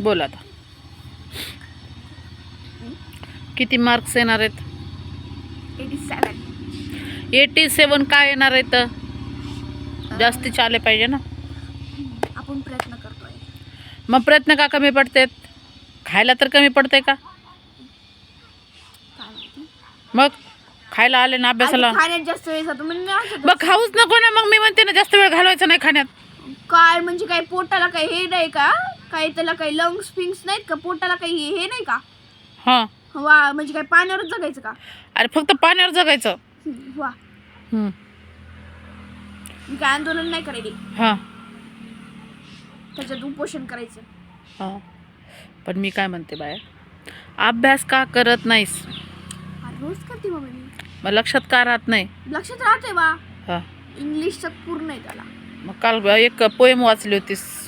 बोल आता. किती मार्क्स येणार आहेत? एटी सेवन एटी सेवन काय येणार आहेत? जास्तीचे आले पाहिजे ना. आपण प्रयत्न करतोय. मग प्रयत्न का कमी पडतात? खायला तर कमी पडतंय का? काय मग खायला आले ना अभ्यासाला? म्हणजे मग खाऊच नको ना मग मी म्हणते ना जास्त वेळ घालवायचा नाही खाण्यात. काय म्हणजे काय पोटाला काही हे नाही का? काही त्याला काही लंग्स फिंग्स नाहीत का? पोटाला काही हे हे नाही का? हां. वा म्हणजे काय पाण्यावरच जगायचं का? अरे फक्त पाण्यावर जगायचं. हम्म, वा. मी काय आंदोलन नाही करायचे हां. त्याच्यात उपोषण करायचं. हां. पण मी काय म्हणते बाय? अभ्यास का करत नाहीस? अरे रोज करते मग मी. मग लक्षात का राहत नाही? लक्षात राहते बा. हां. इंग्लिशचं पूर्ण आहे त्याला. मग काल एक पोएम वाचली होतीस.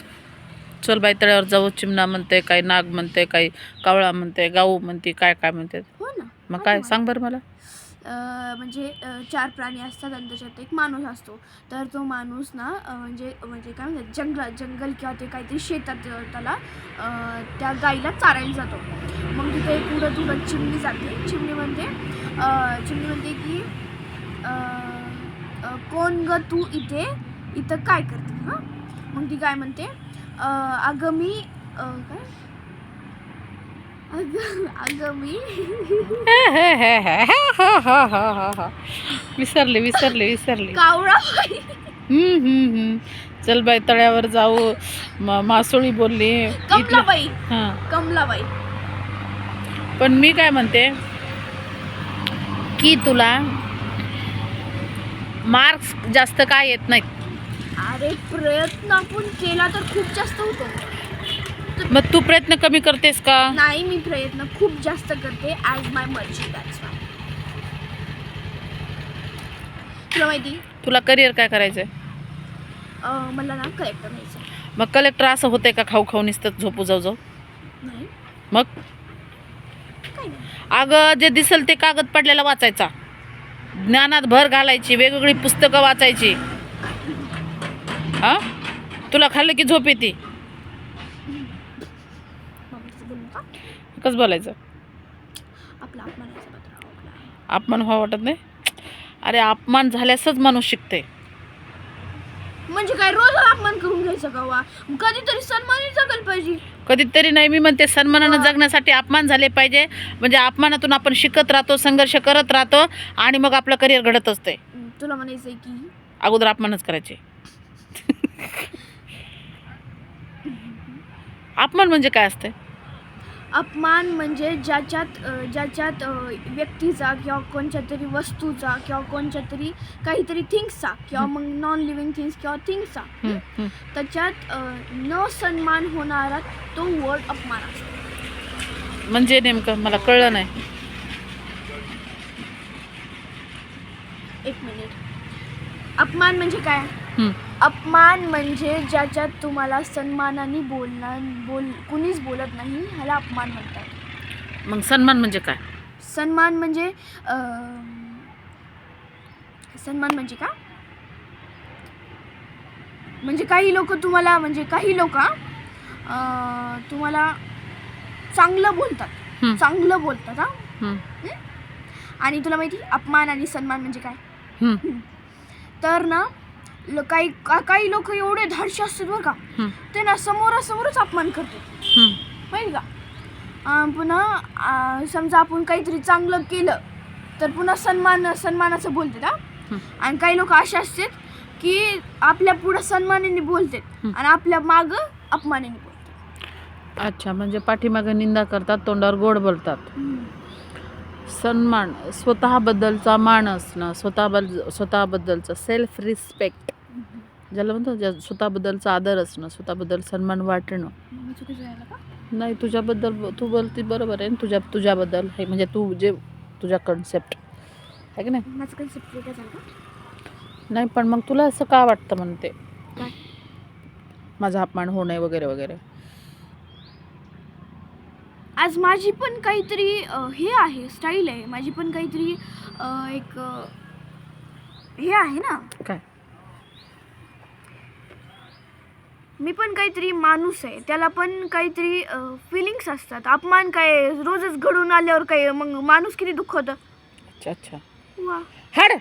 चल बाई तळ्यावर जाऊ चिमणा म्हणते काही नाग म्हणते काही कावळा म्हणते गाऊ म्हणते काय काय म्हणते हो ना. मग काय सांग बरं मला. अं, म्हणजे अं, चार प्राणी असतात आणि त्याच्यात एक माणूस असतो. तर तो माणूस ना अं, म्हणजे म्हणजे काय म्हणतात जंगलात जंगल किंवा ते काहीतरी शेतात अं, त्याला अं, त्या गाईला चारायला जातो. मग तिथे एक उडत उडत चिमणी जाते. चिमणी म्हणते अं, चिमणी म्हणते की अं, अं, कोण ग तू इथे? इथं काय करते? हां? मग ती काय म्हणते अगं मी काय? अगं अगं मी. विसरले विसरले विसरले. कावळा हम्म, हम्म, हम्म. चल बाई तळ्यावर जाऊ. म- मासोळी बोलली. इथलं कमलाबाई हां. कमलाबाई पण मी काय म्हणते की तुला मार्क्स जास्त काय येत नाहीत. अरे प्रयत्न आपण केला तर खूप जास्त होतो. मग तू प्रयत्न कमी करतेस का? नाही मी प्रयत्न खूप जास्त करते ॲज माय मर्जी दॅट्स तुला माहिती? तुला करिअर काय करायचंय? अं, मला ना कलेक्टर व्हायचं मग कलेक्टर असं होतंय का खाऊ खाऊ नुसतं झोपू जाऊ जाऊ? नाही. मग? अगं जे दिसेल ते कागद पडलेला वाचायचा. ज्ञानात भर घालायची वेगवेगळी पुस्तकं वाचायची. हा? तुला खाल्लं की झोप येते. कसं बोलायचं? अपमान व्हावा वाटत नाही? अरे अपमान झाल्यासच माणूस शिकते म्हणजे काय रोज अपमान करून घ्यायचं का कधीतरी सन्मानित जगायला पाहिजे. कधीतरी नाही मी म्हणते सन्मानानं जगण्यासाठी अपमान झाले पाहिजे. म्हणजे अपमानातून आपण शिकत राहतो संघर्ष करत राहतो आणि मग आपलं करिअर घडत असते तुला म्हणायचंय की? अगोदर अपमानच करायचे. अपमान म्हणजे काय असते अपमान म्हणजे ज्याच्यात ज्याच्यात व्यक्तीचा किंवा कोणत्या तरी वस्तूचा किंवा कोणत्या तरी काहीतरी थिंग्सचा किंवा मग नॉन लिव्हिंग थिंग्स किंवा थिंग्सचा. त्याच्यात न सन्मान होणारा तो वर्ड अपमान असतो. म्हणजे नेमकं मला कळलं नाही. एक मिनिट. अपमान म्हणजे काय? हं. अपमान म्हणजे ज्याच्यात तुम्हाला सन्मानाने बोलणार बोल कुणीच बोलत नाही ह्याला अपमान म्हणतात. मग सन्मान म्हणजे काय? सन्मान म्हणजे अं, सन्मान म्हणजे का? म्हणजे काही लोक तुम्हाला म्हणजे काही लोक तुम्हाला चांगलं बोलतात. चांगलं बोलतात हा. आणि तुला माहिती अपमान आणि सन्मान म्हणजे काय? हं. तर ना ल- काही का- काही लोक एवढे धाडशी असतात बरं का. ते ना समोरासमोरच अपमान करतात. माहिती का अं, पुन्हा अं, समजा आपण काहीतरी चांगलं केलं तर पुन्हा सन्मान सन्मानाचं बोलतात हा. आणि काही लोक असे असतात की आपल्या पुढं सन्मानाने बोलतात. आणि आपल्या मागं अपमानाने बोलतात अच्छा म्हणजे पाठीमागे निंदा करतात तोंडावर गोड बोलतात सन्मान स्वतःबद्दलचा मान असणं स्वतःबद्दल स्वतःबद्दलचं सेल्फ रिस्पेक्ट ज्याला म्हणतो ज्या स्वतःबद्दलचा आदर असणं स्वतःबद्दल सन्मान वाटणं. नाही तुझ्याबद्दल तू बोलती बरोबर आहे ना तुझ्या तुझ्याबद्दल हे म्हणजे तू जे तुझ्या कन्सेप्ट आहे की नाही? माझं कन्सेप्ट नाही पण मग तुला असं का वाटतं म्हणते? माझा अपमान होऊ नये वगैरे वगैरे. आज माझी पण काहीतरी हे आहे स्टाईल आहे. माझी पण काहीतरी एक हे आहे ना. काय? मी पण काहीतरी माणूस आहे. त्याला पण काहीतरी फिलिंग्स असतात. अपमान काय रोजच घडून आल्यावर काय मग माणूस किती दुःख होतं अच्छा अच्छा. वा. हाड!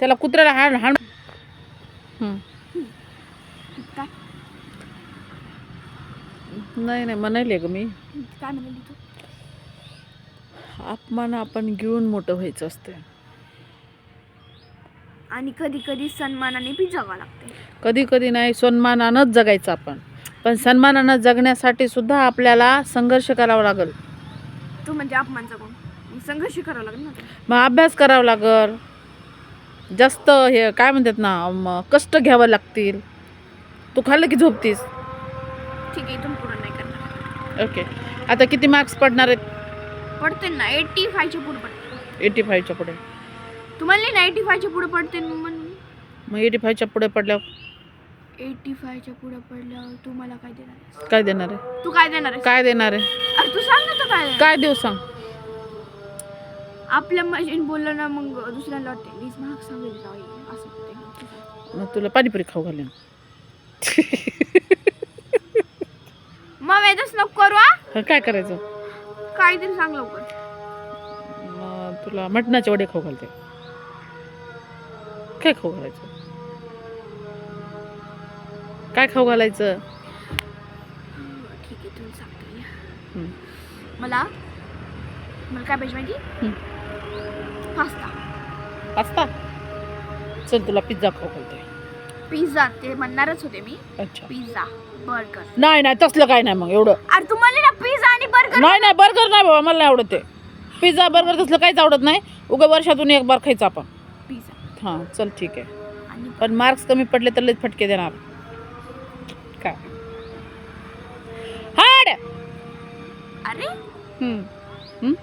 त्याला कुत्र्याला हाड हाड हं. काय नाही नाही म्हणाले ग मी. काय म्हणाली तू? अपमान आपण घेऊन मोठं व्हायचं असते आणि कधी कधी सन्मानाने बी जगावं लागते कधी कधी नाही सन्मानानंच जगायचं आपण. पण सन्मानानं जगण्यासाठी सुद्धा आपल्याला संघर्ष करावा लागेल. तू म्हणजे अपमान जगून. मग संघर्ष करावं लागेल ना. मग अभ्यास करावा लागल. जास्त हे काय म्हणतात ना म, कष्ट घ्यावं लागतील. तू खाल्लं की झोपतीस? ठीक आहे इथून पुढं नाही करणार. ओके आता किती मार्क्स पडणार आहेत? पडते ना एट्टी फायच्या पुढे पडते एटी फाईव्हच्या पुढे. तुम्हाला नाही एटी फायच्या पुढे पडते मग एटी फाईव्हच्या पुढे पडल्यावर? एटी फायच्या पुढे पडल्यावर तू मला काय देणार? काय देणार आहे? तू काय देणार आहेस? काय देणार आहे? अरे तू सांग ना तू काय? काय देऊ सांग? आपल्या मशीन बोललं ना मग दुसऱ्याला वाटते मीच महाग सांगेल असं. मग तुला पाणीपुरी खाऊ घालेन. मग वेदच नको करू हा? हं, काय करायचं? काहीतरी सांग लवकर. मग तुला मटणाचे वडे खाऊ घालते. काय खाऊ घालायचं? काय खाऊ घालायचं? ठीक आहे तुम्ही सांगतो. हं. मला मला काय पाहिजे माहिती. पास्ता. पास्ता? चल तुला पिझ्झा खाऊ घालते. पिझ्झा ते म्हणणारच होते मी. अच्छा. Pizza burger. नाही नाही तसलं काय नाही मग एवढं. अरे तुम्हाला ना पिझ्झा आणि बर्गर नाही नाही बर्गर नाही बाबा मला नाही आवडत ते. पिझ्झा बर्गर तसलं काहीच आवडत नाही. उगा वर्षातून एक बार खायचं आपण. पिझ्झा. हां चल ठीक आहे. आणि पण मार्क्स कमी पडले तर लयच फटके देणार. काय? हाड! अरे! हम्म. हम्म?